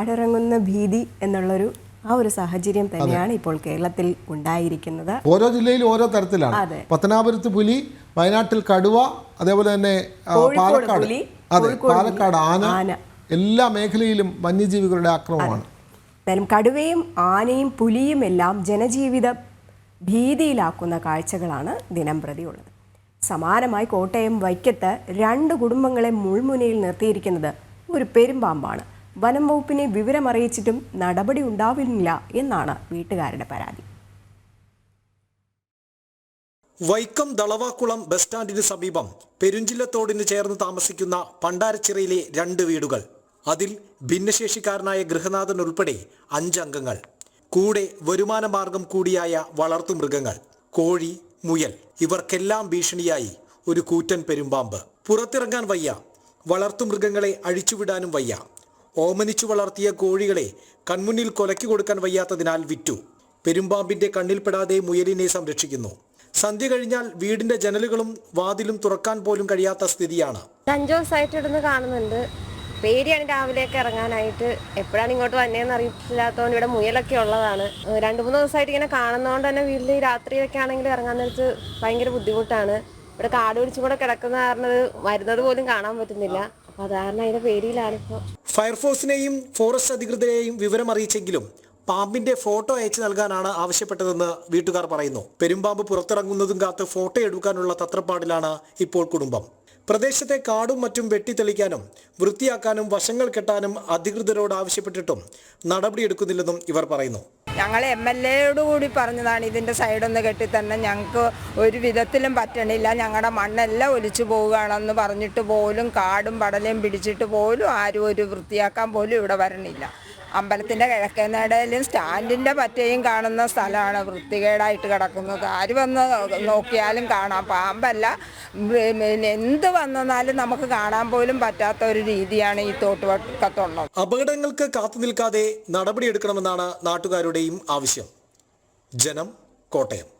കാടിറങ്ങുന്ന ഭീതി എന്നുള്ളൊരു ആ ഒരു സാഹചര്യം തന്നെയാണ് ഇപ്പോൾ കേരളത്തിൽ ഉണ്ടായിരിക്കുന്നത്. ഓരോ ജില്ലയിലും ഓരോ തരത്തിലാണ്. പത്തനാപുരത്ത് പുലി വയനാട്ടിൽ കടുവ അതേപോലെ തന്നെ പാലക്കാട്. പുലി, അതെ പാലക്കാട് ആന. എല്ലാ മേഖലയിലും വന്യജീവികളുടെ ആക്രമണമാണ്. എന്തായാലും കടുവയും ആനയും പുലിയും എല്ലാം ജനജീവിതം ഭീതിയിലാക്കുന്ന കാഴ്ചകളാണ് ദിനം പ്രതിയുള്ളത് സമാനമായി കോട്ടയം വൈക്കത്ത് രണ്ട് കുടുംബങ്ങളെ മുൾമുനയിൽ നിർത്തിയിരിക്കുന്നത് ഒരു പെരുമ്പാമ്പാണ്. വനം വകുപ്പിനെ വിവരമറിയിച്ചിട്ടും നടപടി ഉണ്ടാവില്ല എന്നാണ് വീട്ടുകാരുടെ പരാതി. വൈക്കം ദളവാക്കുളം ബസ് സ്റ്റാൻഡിന് സമീപം പെരുഞ്ചില്ലത്തോടിന് ചേർന്ന് താമസിക്കുന്ന പണ്ടാരച്ചിറയിലെ രണ്ട് വീടുകൾ. അതിൽ ഭിന്നശേഷിക്കാരനായ ഗൃഹനാഥൻ ഉൾപ്പെടെ അഞ്ചംഗങ്ങൾ. കൂടെ വരുമാന മാർഗം കൂടിയായ വളർത്തു മൃഗങ്ങൾ കോഴി മുയൽ ഇവർക്കെല്ലാം ഭീഷണിയായി ഒരു കൂറ്റൻ പെരുമ്പാമ്പ്. പുറത്തിറങ്ങാൻ വയ്യ. വളർത്തു മൃഗങ്ങളെ അഴിച്ചുവിടാനും വയ്യ. ഓമനിച്ചു വളർത്തിയ കോഴികളെ കൺമുന്നിൽ കൊലക്കി കൊടുക്കാൻ വയ്യാത്തതിനാൽ വിറ്റു. പെരുമ്പാമ്പിന്റെ കണ്ണിൽപ്പെടാതെ മുയലിനെ സംരക്ഷിക്കുന്നു. സന്ധ്യ കഴിഞ്ഞാൽ വീടിന്റെ ജനലുകളും വാതിലും തുറക്കാൻ പോലും കഴിയാത്ത സ്ഥിതിയാണ്. അഞ്ചു ദിവസമായിട്ട് ഇവിടുന്ന് കാണുന്നുണ്ട്. പേടിയാണ് രാവിലെയൊക്കെ ഇറങ്ങാനായിട്ട്. എപ്പോഴാണ് ഇങ്ങോട്ട് വന്നതെന്ന് അറിയില്ലാത്തതുകൊണ്ട് ഇവിടെ മുയലൊക്കെ ഉള്ളതാണ്. രണ്ടു മൂന്ന് ദിവസമായിട്ട് ഇങ്ങനെ കാണുന്നതുകൊണ്ട് തന്നെ വീട്ടിൽ രാത്രിയൊക്കെ ആണെങ്കിൽ ഇറങ്ങാൻ നേരത്ത് ഭയങ്കര ബുദ്ധിമുട്ടാണ്. ഇവിടെ കാട് പിടിച്ചും കൂടെ കിടക്കുന്ന കാരണം വരുന്നത് പോലും കാണാൻ പറ്റുന്നില്ല. അപ്പൊ അത് കാരണം അതിന്റെ പേടിയിലാണിപ്പോൾ ഫയർഫോഴ്സിനെയും ഫോറസ്റ്റ് അധികൃതരെയും വിവരം അറിയിച്ചെങ്കിലും പാമ്പിന്റെ ഫോട്ടോ അയച്ചു നൽകാനാണ് ആവശ്യപ്പെട്ടതെന്ന് വീട്ടുകാർ പറയുന്നു. പെരുമ്പാമ്പ് പുറത്തിറങ്ങുന്നതും കാത്ത് ഫോട്ടോ എടുക്കാനുള്ള തത്രപ്പാടിലാണ് ഇപ്പോൾ കുടുംബം. പ്രദേശത്തെ കാടും മറ്റും വെട്ടിത്തെളിക്കാനും വൃത്തിയാക്കാനും വശങ്ങൾ കെട്ടാനും അധികൃതരോട് ആവശ്യപ്പെട്ടിട്ടും നടപടിയെടുക്കുന്നില്ലെന്നും ഇവർ പറയുന്നു. ഞങ്ങൾ എം എൽ എയോട് കൂടി പറഞ്ഞതാണ് ഇതിന്റെ സൈഡൊന്ന് കെട്ടി തന്നെ ഞങ്ങൾക്ക് ഒരു വിധത്തിലും പറ്റണില്ല. ഞങ്ങളുടെ മണ്ണെല്ലാം ഒലിച്ചു പോവുകയാണെന്ന് പറഞ്ഞിട്ട് പോലും കാടും പടലയും പിടിച്ചിട്ട് പോലും ആരും ഒരു വൃത്തിയാക്കാൻ പോലും ഇവിടെ വരണില്ല. അമ്പലത്തിന്റെ കിഴക്കേ നടയിലും സ്റ്റാൻഡിന്റെ പറ്റയും കാണുന്ന സ്ഥലമാണ്. വൃത്തികേടായിട്ട് കിടക്കുന്നത് ആര് വന്ന് നോക്കിയാലും കാണാം. പാമ്പല്ല. എന്ത് വന്നാലും നമുക്ക് കാണാൻ പോലും പറ്റാത്ത ഒരു രീതിയാണ് ഈ തോട്ടുവക്കത്തുള്ളത് അപകടങ്ങൾക്ക് കാത്തു നിൽക്കാതെ നടപടിയെടുക്കണമെന്നാണ് നാട്ടുകാരുടെയും ആവശ്യം. ജനം കോട്ടയം.